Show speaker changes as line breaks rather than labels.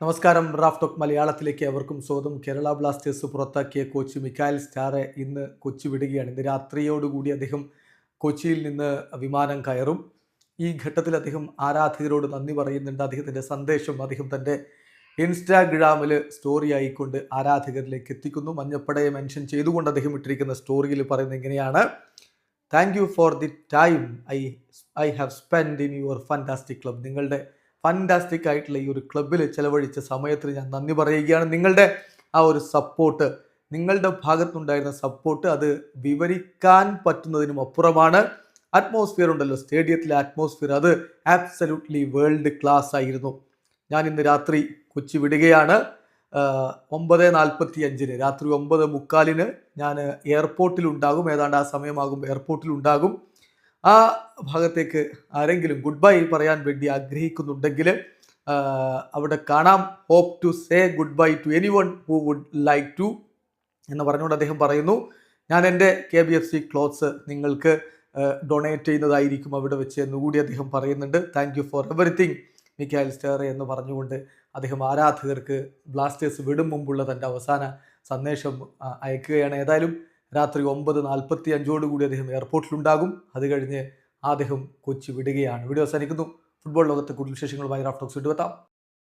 നമസ്കാരം Raf talk മലയാളത്തിലേക്ക് അവർക്കും സ്വാഗതം. കേരള ബ്ലാസ്റ്റേഴ്സ് പുറത്താക്കിയ കോച്ച് മിക്കായൽ സ്റ്റാറെ ഇന്ന് കൊച്ചി വിടുകയാണ്. ഇന്ന് രാത്രിയോടുകൂടി അദ്ദേഹം കൊച്ചിയിൽ നിന്ന് വിമാനം കയറും. ഈ ഘട്ടത്തിൽ അദ്ദേഹം ആരാധകരോട് നന്ദി പറയുന്നുണ്ട്. അദ്ദേഹത്തിന്റെ സന്ദേശം അദ്ദേഹം തന്റെ ഇൻസ്റ്റാഗ്രാമിൽ സ്റ്റോറി ആയിക്കൊണ്ട് ആരാധകരിലേക്ക് എത്തിക്കുന്നു. മഞ്ഞപ്പടയെ മെൻഷൻ ചെയ്തുകൊണ്ട് അദ്ദേഹം ഇട്ടിരിക്കുന്ന സ്റ്റോറിയിൽ പറയുന്നത് ഇങ്ങനെയാണ്. Thank you for the time I I have spend in your fantastic club നിങ്ങളുടെ ഫാന്റാസ്റ്റിക് ആയിട്ടുള്ള ഈ ഒരു ക്ലബിൽ ചെലവഴിച്ച സമയത്തിന് ഞാൻ നന്ദി പറയുകയാണ്. നിങ്ങളുടെ ആ ഒരു സപ്പോർട്ട് നിങ്ങളുടെ ഭാഗത്തുണ്ടായിരുന്ന സപ്പോർട്ട് അത് വിവരിക്കാൻ പറ്റുന്നതിനും അപ്പുറമാണ്. അറ്റ്മോസ്ഫിയർ ഉണ്ടല്ലോ സ്റ്റേഡിയത്തിലെ അറ്റ്മോസ്ഫിയർ അത് ആബ്സല്യൂട്ട്ലി വേൾഡ് ക്ലാസ് ആയിരുന്നു. ഞാൻ ഇന്ന് രാത്രി കൊച്ചി വിടുകയാണ്. ഒമ്പത് നാൽപ്പത്തി അഞ്ചിന് രാത്രി ഒമ്പത് മുക്കാലിന് ഞാൻ എയർപോർട്ടിലുണ്ടാകും ഏതാണ്ട് ആ സമയമാകും എയർപോർട്ടിലുണ്ടാകും ആ ഭാഗത്തേക്ക് ആരെങ്കിലും ഗുഡ് ബൈ പറയാൻ വേണ്ടി ആഗ്രഹിക്കുന്നുണ്ടെങ്കിൽ അവിടെ കാണാം. Hope to say goodbye to anyone who would like to എന്ന് പറഞ്ഞുകൊണ്ട് അദ്ദേഹം പറയുന്നു. ഞാൻ എന്റെ K B F C clothes നിങ്ങൾക്ക് ഡൊണേറ്റ് ചെയ്യുന്നതായിരിക്കും അവിടെ വെച്ച് എന്നുകൂടി അദ്ദേഹം പറയുന്നുണ്ട്. Thank you for everything Mikael Stahre എന്ന് പറഞ്ഞുകൊണ്ട് അദ്ദേഹം ആരാധകർക്ക് ബ്ലാസ്റ്റേഴ്സ് വിടും മുമ്പുള്ള തന്റെ അവസാന സന്ദേശം അയക്കുകയാണ്. ഏതായാലും രാത്രി ഒമ്പത് നാൽപ്പത്തി അഞ്ചോടുകൂടി അദ്ദേഹം എയർപോർട്ടിലുണ്ടാകും. അത് കഴിഞ്ഞ് അദ്ദേഹം കൊച്ചി വിടുകയാണ്. വീഡിയോ അവസാനിക്കുന്നു. ഫുട്ബോൾ ലോകത്തെ കൂടുതൽ വിശേഷങ്ങളുമായി റാഫ്റ്റോക്സ് വിട്ടുവെത്താം